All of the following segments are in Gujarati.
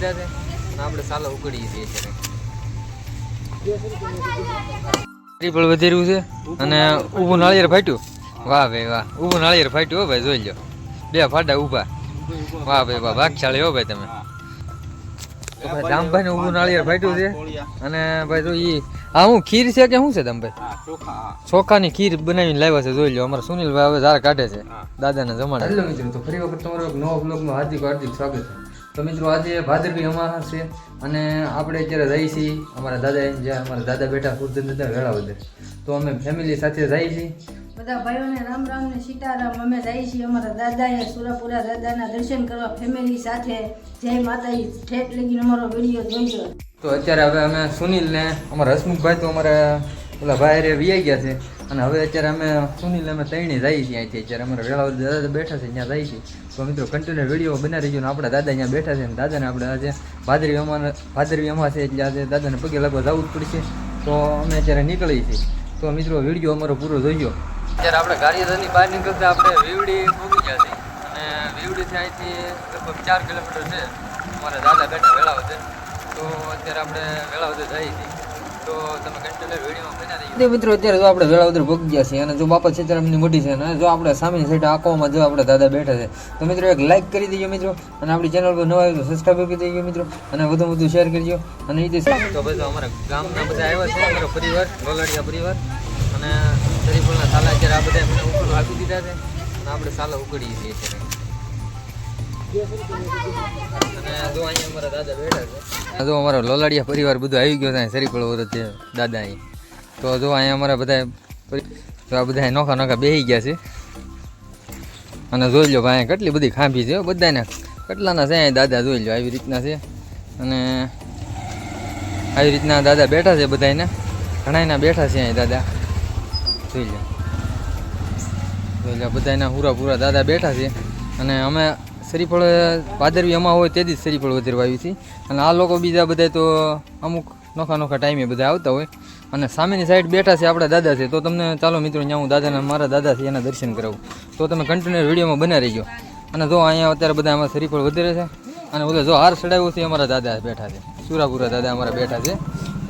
દીધા છે. અને આપણે સાલા ઉકળીએ છીએ અત્યારે ટ્રિપલ વધી રહ્યું છે અને ઊભું નાળિયેર ફાટ્યું. વાહ ભાઈ વાહ. ઊભું નાળિયેર ફાટ્યું હો ભાઈ જોઈ લો બે ફાટા ઊભા. વાહ ભાઈ વાહ ભાગશાળી હો ભાઈ તમે. તો ભાઈ દામભાઈ ને ઊભું નાળિયેર ફાટ્યું છે. અને ભાઈ જો ઈ આ હું ખીર છે કે શું છે દામભાઈ? ચોખાની ખીર બનાવીને લાવ્યા છે જોઈ લો અમારા સુનિલભાઈ હવે ઝાર કાઢે છે. દાદાને જમાડે હેલો મિત્રો તો ફરી વખત તમારો નવો બ્લોગમાં હાર્દિક હાર્દિક સ્વાગત છે. તો મિત્રો આજે ભાદરવી અમાસ છે અને આપણે અત્યારે જઈએ છીએ અમારા દાદા એમ જ્યાં અમારા દાદા બેઠા ખુદ દાદા વધે. તો અમે ફેમિલી સાથે જઈએ છીએ. બધા ભાઈઓને રામ રામ ને સીતારામ અમે જઈએ છીએ અમારા દાદાએ સુરાપુરા દાદાના દર્શન કરવા ફેમિલી સાથે. જય માતાજી. ઠેઠ લગીને અમારો વીડિયો જોઈજો તો અત્યારે હવે અમે સુનિલ ને અમારા હસમુખભાઈ તો અમારા ઓલા ભાઈ રે વીઆઈ ગયા છે. અને હવે અત્યારે અમે સુનિલ અમે ત્રણેય જઈએ છીએ અહીંથી. અત્યારે અમારા વેળા દાદા બેઠા છે, ત્યાં જઈએ છીએ તો મિત્રો કન્ટિન્યુ વીડિયો બનાવી રહીજો ને આપણા દાદા અહીંયા બેઠા છે ને દાદાને આપણે આજે ભાદરવી અમારા ભાદરવી અમા છે એટલે આજે દાદાને પગે લગભગ જવું જ પડશે. તો અમે અત્યારે નીકળીએ છીએ. તો મિત્રો વીડિયો અમારો પૂરો જોઈજો અત્યારે આપણે ગાડીધરની બહાર નીકળતા આપણે વીવડી પહોંચી ગયા છીએ. અને વીવડીથી અહીંથી લગભગ ચાર કિલોમીટર છે. અમારા દાદા બેઠા વેળા વધે. તો અત્યારે આપણે વેળા વધે જઈએ છીએ. મિત્રો અત્યારે જો આપણે વેળાવદર ભોગ ગયા છીએ અને જો બાપા સીતારામની મોટી છે અને જો આપણે સામેની સાઈડ આંખોમાં જો આપણે દાદા બેઠા છે તો મિત્રો એક લાઈક કરી દેજો મિત્રો અને આપણી ચેનલ પર નવા આવ્યો તો સબસ્ક્રાઈબ કરી દેજો મિત્રો અને વધુ વધુ શેર કરજો અને એ તો અમારા ગામના બધા આવ્યા છે અમારો પરિવાર ગોલાડિયા પરિવાર અને શરીફળના સાલા અત્યારે આ બધા મને ઉપર આપી દીધા છે અને આપણે સાલા ઉકળીએ છીએ જો અહીંયા અમારા લોલાડિયા પરિવાર બધું આવી ગયો ત્યાં શરીફળ વરત છે, દાદા અહીં તો જો અહીંયા અમારા બધા તો આ બધા નોખા નોખા બેસી ગયા છે. અને જોઈ લો ભાઈ, કેટલી બધી ખાંભી છે બધાને. કેટલાના છે અહીંયા દાદા, જોઈ લો આવી રીતના છે. અને આવી રીતના દાદા બેઠા છે બધાને ઘણાયના બેઠા છે અહીં દાદા. જોઈ લો. જોઈ લો બધાના પૂરા પૂરા દાદા બેઠા છે. અને અમે શરીફળ ભાદરવી એમાં હોય તે જ શરીફળ વધારવા વાવી છે. અને આ લોકો બીજા બધા તો અમુક નોખા નોખા ટાઈમે બધા આવતા હોય. અને સામેની સાઈડ બેઠા છે આપણા દાદા છે. તો તમને ચાલો મિત્રો ત્યાં હું દાદાના મારા દાદા છે, એના દર્શન કરાવું. તો તમે કન્ટિન્યુ વિડીયોમાં બના ગયો. અને જો અહીંયા અત્યારે બધા એમાં શરીફળ વધારે છે. અને ઓલે જો હાર ચડાવ્યો છે, અમારા દાદા બેઠા છે. સુરાપુરા દાદા અમારા બેઠા છે.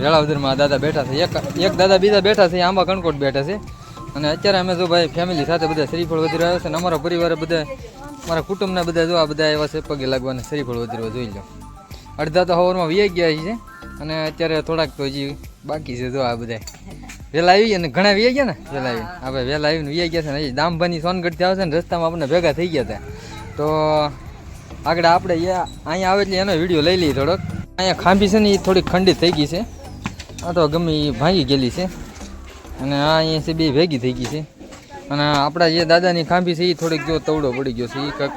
વેળાવદરમાં આ દાદા બેઠા છે. એક એક દાદા બીજા બેઠા છે, આંબા કણકોટ બેઠા છે. અને અત્યારે અમે જો ભાઈ ફેમિલી સાથે બધા શરીફળ વધારે આવ્યા છે. અને અમારા પરિવારે બધા મારા કુટુંબના બધા જો આ બધા એવા છે, પગે લાગવાના શરીફળ વધારવા જોઈ લો. અડધા તો હવારમાં વ્યાઈ ગયા છે અને અત્યારે થોડાક તો હજી બાકી છે જો આ બધા વહેલા આવી અને ઘણા વ્યાઈ ગયા ને? વહેલા આવી. આપણે વહેલા આવીને વ્યાઈ ગયા છે ને દામભાની સોનગઢથી આવે છે ને, રસ્તામાં આપણને ભેગા થઈ ગયા હતા. તો આગળ આપણે અહીંયા આવે એટલે એનો વીડિયો લઈ લઈએ થોડોક. અહીંયા ખાંભી છે ને, એ થોડીક ખંડિત થઈ ગઈ છે. આ તો ગમે એ ભાંગી ગયેલી છે. અને આ અહીંયા છે, બે ભેગી થઈ ગઈ છે. અને આપણા જે દાદાની ખાંભી છે એ થોડીક જો તવડો પડી ગયો છે એ કંઈક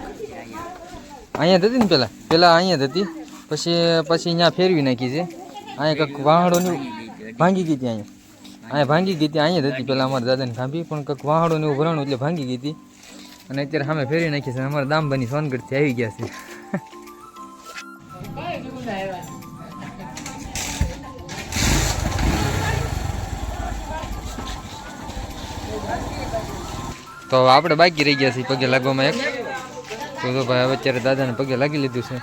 અહીંયા હતી ને પહેલાં પહેલાં અહીંયા જ હતી. પછી પછી અહીંયા ફેરવી નાખી છે. અહીંયા કંઈક વાહડોની ભાંગી ગઈ હતી અહીંયા. અહીંયા ભાંગી ગઈ હતી, અહીંયા હતી પહેલાં અમારા દાદાની ખાંભી, પણ કંઈક વાહડોને એવું ભરાણું એટલે ભાંગી ગઈ હતી. અને અત્યારે સામે ફેરવી નાખી છે અમારા દામબાની સોનગઢથી આવી ગયા છે. તો આપણે બાકી રહી ગયા છીએ પગે લાગવામાં એક. તો તો ભાઈ, હવે અત્યારે દાદાને પગે લાગી લીધું છે.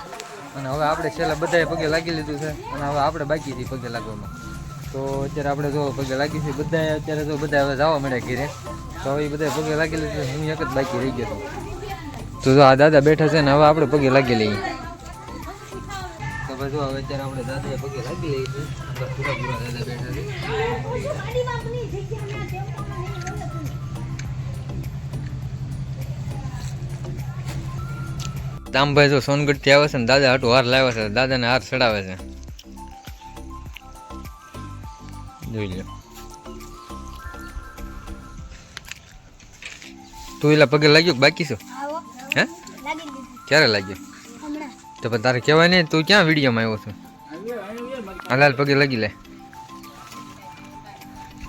અને હવે આપણે છેલ્લા બધાએ પગે લાગી લીધું છે. અને હવે આપણે બાકી છીએ પગે લાગવામાં. તો અત્યારે આપણે જો પગે લાગી છે બધાએ, અત્યારે જો બધા હવે જવા મળ્યા ઘેરે. તો હવે એ બધા પગે લાગી લીધું. હું એક જ બાકી રહી ગયો તો જો આ દાદા બેઠા છે ને હવે આપણે પગે લાગી લઈએ. તો ભાઈ જો હવે અત્યારે આપણે દાદાએ પગે લાગી લઈએ પૂરા પૂરા દાદા બેઠા છે. દામભાઈ જો સોનગઢથી આવે છે ને દાદા હાટું હાર લાવ્યા છે દાદાને હાર ચડાવે છે. જોઈ લે તું એલા પગે લાગ્યો કે બાકી છું હે? ક્યારે લાગ્યો? તો પણ તારે કહેવાય નહીં તું ક્યાં વિડીયોમાં આવ્યો છું? હાલ પગે લાગી લે.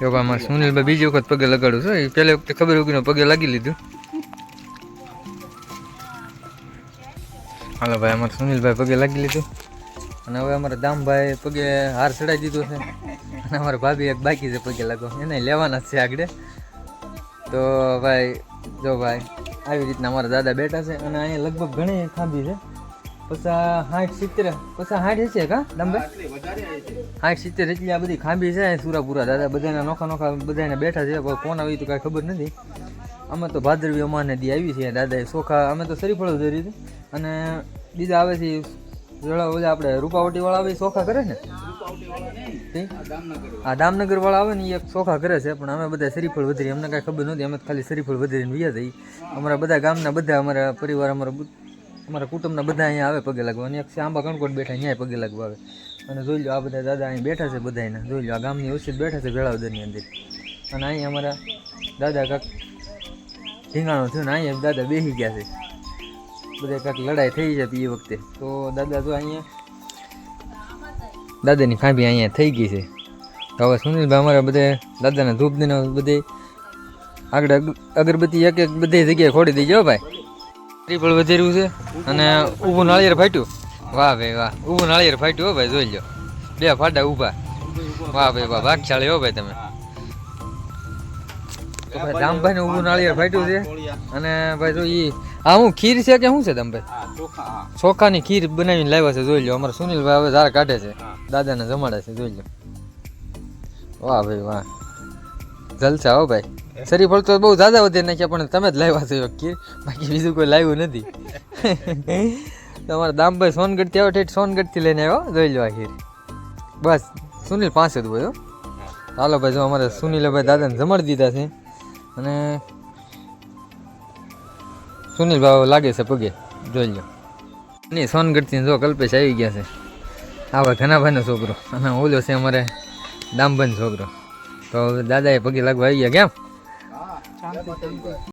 યોગામાં સુનિલભાઈ બીજી વખત પગે લગાડું છું એ પહેલી વખતે ખબર ઉગીને પગે લાગી લીધું. હાલો ભાઈ, અમારે સુનિલભાઈ પગે લાગી લીધું. અને હવે અમારા દામભાઈ પગે હાર ચડાવી દીધો છે. અને અમારા ભાભી એક બાકી છે પગે લાગો એને લેવાના છે આગળ. તો ભાઈ, જો ભાઈ, આવી રીતના અમારા દાદા બેઠા છે અને અહીંયા લગભગ ઘણી ખાંભી છે. પછી સાઠ સિત્તેર પછી સાઠ હશે કા, દામભાઈ? સાઠ સિત્તેર એટલી આ બધી ખાંભી છે. સુરાપુરા દાદા બધાના નોખા નોખા બધાને બેઠા છે. કોણ આવી તો કાંઈ ખબર નથી. અમે તો ભાદરવી અમાને દી આવી છે દાદાએ ચોખા અમે તો સરીફળો ધરી હતી અને બીજા આવે છે જોડા ઓલા આપણે રૂપાવટી વાળા આવે ચોખા કરે ને? આ દામનગર વાળા આવે ને એ એક ચોખા કરે છે પણ અમે બધા શરીફળ વધરી અમને કાંઈ ખબર નહોતી અમે ખાલી શરીફળ વધરીને વ્યા થઈ અમારા બધા ગામના બધા અમારા પરિવાર અમારા અમારા કુટુંબના બધા અહીંયા આવે પગે લાગવા. અને એક છે આંબા કણકોટ બેઠા અહીંયા પગે લાગવા આવે. અને જોઈ લો આ બધા દાદા અહીં બેઠા છે બધાને જોઈ લો આ ગામની ઓછી બેઠા છે વેળાવદરની અંદર. અને અહીં અમારા દાદા કાંક ઢીંગાણું થયું ને અહીંયા દાદા બેસી ગયા છે. બધે કાંક લડાઈ થઈ જતી એ વખતે. તો દાદા તો અહીંયા દાદાની ખાંભી અહીંયા થઈ ગઈ છે. તો હવે સુનિલભાઈ અમારા બધે દાદાના ધૂપ દીને બધે આગળ અગરબત્તી એક એક બધી જગ્યાએ ખોડી દીજો ભાઈ. ત્રિફળ વધેર્યું છે અને ઊભું નાળિયેર ફાટ્યું. વાહ ભાઈ વાહ, ઊભું નાળિયેર ફાટ્યું હો ભાઈ, જોઈ લો બે ફાટા ઊભા. વાહ ભાઈ વાહ, ભાગશાળી હો ભાઈ તમે. તો ભાઈ રામભાઈ ઊભું નાળિયેર ફાટ્યું છે. અને ભાઈ જો ઈ આ હું ખીર છે કે શું છે તમે ચોખાની ખીર બનાવીને લાવ્યા છે જોઈ લો અમારા સુનિલભાઈ હવે ધાર કાઢે છે. દાદાને જમાડે છે જોઈ લો વાહ ભાઈ વાહ. જલસા હો ભાઈ. શરીફળ તો બહુ દાદા વધે નાખ્યા પણ તમે જ લાવ્યા છો ખીર. બાકી બીજું કોઈ લાવ્યું નથી. તમારા દામભાઈ સોનગઢથી આવ્યો ઠેઠ સોનગઢથી લઈને આવ્યો જોઈ લો આ ખીર. બસ સુનિલ પાસે જ હોય હો. ચાલો ભાઈ જો અમારે સુનિલભાઈ દાદાને જમાડી દીધા છે. અને સુનિલ ભાવ લાગે છે પગે. જોઈ લો નહીં સોનગઢથી જો કલ્પેશ આવી ગયા છે. આવા ઘનાભાઈનો છોકરો. અને ઓલો છે અમારે દામભાઈનો છોકરો. તો દાદાએ પગે લાગવા આવી ગયા. કેમ?